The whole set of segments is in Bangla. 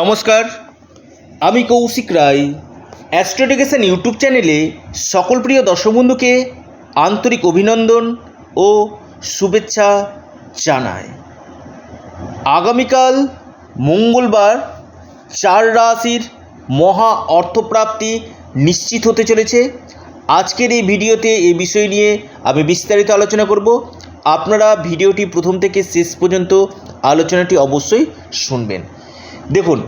নমস্কার, আমি কৌশিক রায়। অ্যাস্ট্রোডিকেশন ইউটিউব চ্যানেলে সকল প্রিয় দর্শক বন্ধুকে আন্তরিক অভিনন্দন ও শুভেচ্ছা জানায় আগামীকাল মঙ্গলবার চার রাশির মহা অর্থপ্রাপ্তি নিশ্চিত হতে চলেছে। আজকের এই ভিডিওতে এই বিষয় নিয়ে আমি বিস্তারিত আলোচনা করব। আপনারা ভিডিওটি প্রথম থেকে শেষ পর্যন্ত আলোচনাটি অবশ্যই শুনবেন। দেখুন,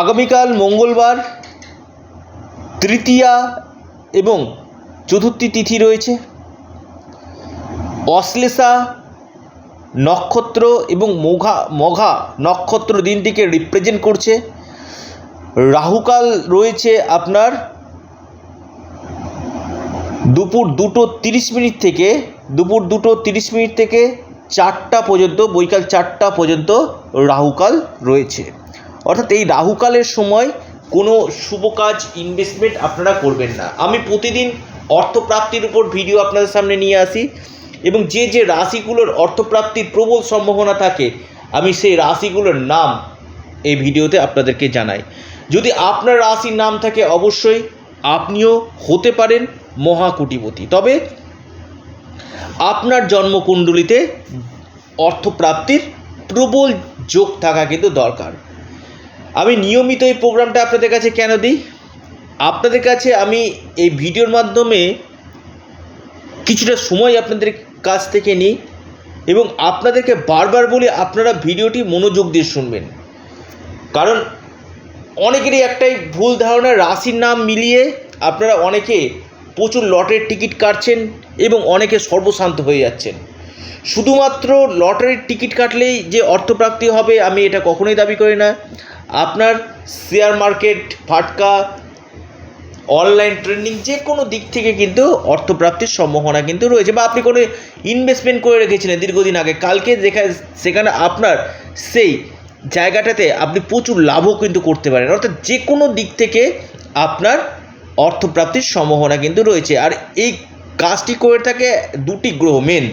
আগামীকাল মঙ্গলবার তৃতীয়া এবং চতুর্থী তিথি রয়েছে। অশ্লেষা নক্ষত্র এবং মঘা মঘা নক্ষত্র দিনটিকে রিপ্রেজেন্ট করছে। রাহুকাল রয়েছে আপনার দুপুর দুটো তিরিশ মিনিট থেকে, দুপুর দুটো তিরিশ মিনিট থেকে চারটা পর্যন্ত, বৈকাল চারটা পর্যন্ত রাহুকাল রয়েছে। অর্থাৎ এই রাহুকালের সময় কোনো শুভ কাজ ইনভেস্টমেন্ট আপনারা করবেন না। আমি প্রতিদিন অর্থপ্রাপ্তির উপর ভিডিও আপনাদের সামনে নিয়ে আসি এবং যে যে রাশিগুলোর অর্থপ্রাপ্তির প্রবল সম্ভাবনা থাকে, আমি সেই রাশিগুলোর নাম এই ভিডিওতে আপনাদেরকে জানাই। যদি আপনার রাশির নাম থাকে, অবশ্যই আপনিও হতে পারেন মহাকুটিপতি। তবে আপনার জন্মকুণ্ডলিতে অর্থপ্রাপ্তির প্রবল যোগ থাকা কিন্তু দরকার। আমি নিয়মিত এই প্রোগ্রামটা আপনাদের কাছে কেন দিই? আপনাদের কাছে আমি এই ভিডিওর মাধ্যমে কিছুটা সময় আপনাদের কাছ থেকে নিই এবং আপনাদেরকে বারবার বলি, আপনারা ভিডিওটি মনোযোগ দিয়ে শুনবেন। কারণ অনেকেরই একটাই ভুল ধারণা, রাশির নাম মিলিয়ে আপনারা অনেকে প্রচুর লটের টিকিট কাটছেন এবং অনেকে সর্বশান্ত হয়ে যাচ্ছেন। শুধুমাত্র লটারির টিকিট কাটলেই যে অর্থপ্রাপ্তি হবে, আমি এটা কখনোই দাবি করি না। আপনার শেয়ার মার্কেট, ফাটকা, অনলাইন ট্রেন্ডিং যে কোনো দিক থেকে কিন্তু অর্থপ্রাপ্তির সম্ভাবনা কিন্তু রয়েছে বা আপনি কোনো ইনভেস্টমেন্ট করে রেখেছিলেন দীর্ঘদিন আগে, কালকে যেখানে সেখানে আপনার সেই জায়গাটাতে আপনি প্রচুর লাভও কিন্তু করতে পারেন। অর্থাৎ যে কোনো দিক থেকে আপনার অর্থপ্রাপ্তির সম্ভাবনা কিন্তু রয়েছে। আর এই কাজটি করে থাকে দুটি গ্রহ, মেন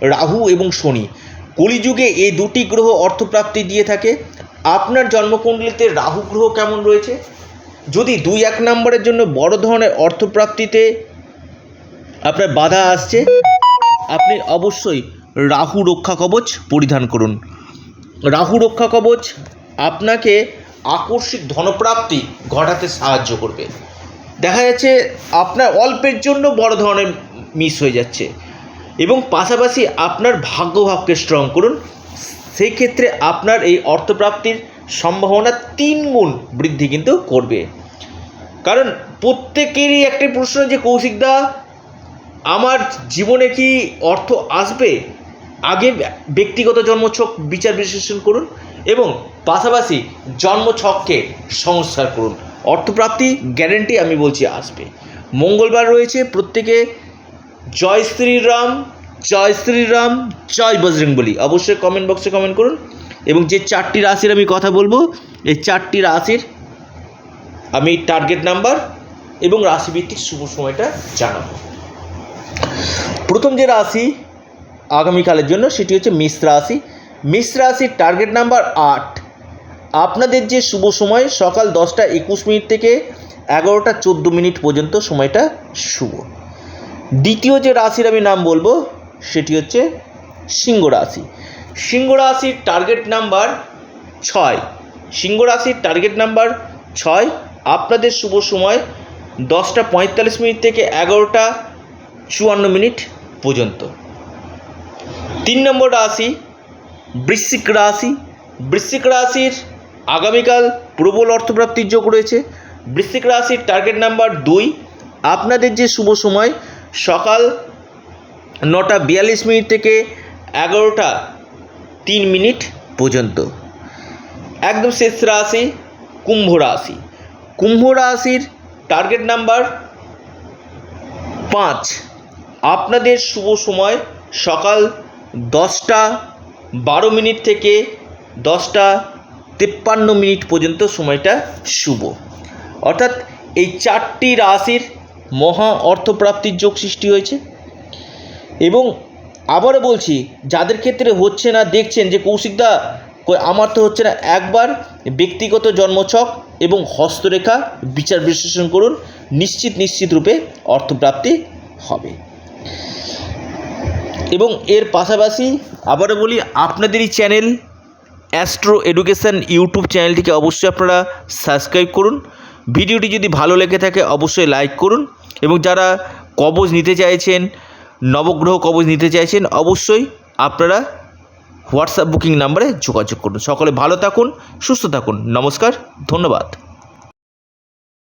রাহু এবং শনি। কলিযুগে এই দুটি গ্রহ অর্থপ্রাপ্তি দিয়ে থাকে। আপনার জন্মকুণ্ডলিতে রাহু গ্রহ কেমন রয়েছে? যদি দুই এক নম্বরের জন্য বড় ধরনের অর্থপ্রাপ্তিতে আপনার বাধা আসছে, আপনি অবশ্যই রাহু রক্ষা কবচ পরিধান করুন। রাহু রক্ষা কবচ আপনাকে আকস্মিক ধনপ্রাপ্তি ঘটাতে সাহায্য করবে। দেখা যাচ্ছে আপনার অল্পের জন্য বড় ধরনের মিস হয়ে যাচ্ছে। এবং পাশাপাশি আপনার ভাগ্যভাবকে স্ট্রং করুন। সেই ক্ষেত্রে আপনার এই অর্থপ্রাপ্তির সম্ভাবনা তিন গুণ বৃদ্ধি কিন্তু করবে। কারণ প্রত্যেকেরই একটি প্রশ্ন যে কৌশিকদা আমার জীবনে কি অর্থ আসবে? আগে ব্যক্তিগত জন্মছক বিচার বিশ্লেষণ করুন এবং পাশাপাশি জন্মছককে সংস্কার করুন। অর্থপ্রাপ্তি গ্যারেন্টি আমি বলছি আসবে। মঙ্গলবার রয়েছে প্রত্যেকে জয় শ্রীরাম জয় শ্রীরাম, জয় বজরংবলী অবশ্যই কমেন্ট বক্সে কমেন্ট করুন। এবং যে চারটি রাশির আমি কথা বলব, এই চারটি রাশির আমি টার্গেট নাম্বার এবং রাশিভিত্তিক শুভ সময়টা জানাব। প্রথম যে রাশি আগামীকালের জন্য, সেটি হচ্ছে মেষ রাশি। মেষ রাশির টার্গেট নাম্বার আট। আপনাদের যে শুভ সময়, সকাল দশটা একুশ মিনিট থেকে এগারোটা চোদ্দ মিনিট পর্যন্ত সময়টা শুভ। দ্বিতীয় যে রাশির আমি নাম বলব, সেটি হচ্ছে সিংহ রাশি। সিংহ রাশির টার্গেট নাম্বার ছয়। সিংহ রাশির টার্গেট নাম্বার ছয়। আপনাদের শুভ সময় দশটা পঁয়তাল্লিশ মিনিট থেকে এগারোটা চুয়ান্ন মিনিট পর্যন্ত। তিন নম্বর রাশি বৃশ্চিক রাশি। বৃশ্চিক রাশির আগামীকাল প্রবল অর্থপ্রাপ্তির যোগ রয়েছে। বৃশ্চিক রাশির টার্গেট নাম্বার দুই। আপনাদের যে শুভ সময়, সকাল নটা বিয়াল্লিশ মিনিট থেকে এগারোটা তিন মিনিট পর্যন্ত। একদম শেষ রাশি, কুম্ভ রাশি। কুম্ভ রাশির টার্গেট নাম্বার পাঁচ। আপনাদের শুভ সময়, সকাল দশটা বারো মিনিট থেকে দশটা তিপ্পান্ন মিনিট পর্যন্ত সময়টা শুভ। অর্থাৎ এই চারটি রাশির মহা অর্থপ্রাপ্তির যোগ সৃষ্টি হয়েছে। এবং আবারও বলছি, যাদের ক্ষেত্রে হচ্ছে না, দেখছেন যে কৌশিকদা আমার তো হচ্ছে না, একবার ব্যক্তিগত জন্মছক এবং হস্তরেখা বিচার বিশ্লেষণ করুন, নিশ্চিত নিশ্চিত রূপে অর্থপ্রাপ্তি হবে। এবং এর পাশাপাশি আবারও বলি, আপনাদেরই চ্যানেল অ্যাস্ট্রো এডুকেশান ইউটিউব চ্যানেলটিকে অবশ্যই আপনারা সাবস্ক্রাইব করুন। ভিডিওটি যদি ভালো লেগে থাকে, অবশ্যই লাইক করুন। এবং যারা কবজ নিতে চাইছেন, নবগ্রহ কবজ নিতে চাইছেন, অবশ্যই আপনারা হোয়াটসঅ্যাপ বুকিং নাম্বারে যোগাযোগ করুন। সকলে ভালো থাকুন, সুস্থ থাকুন। নমস্কার, ধন্যবাদ।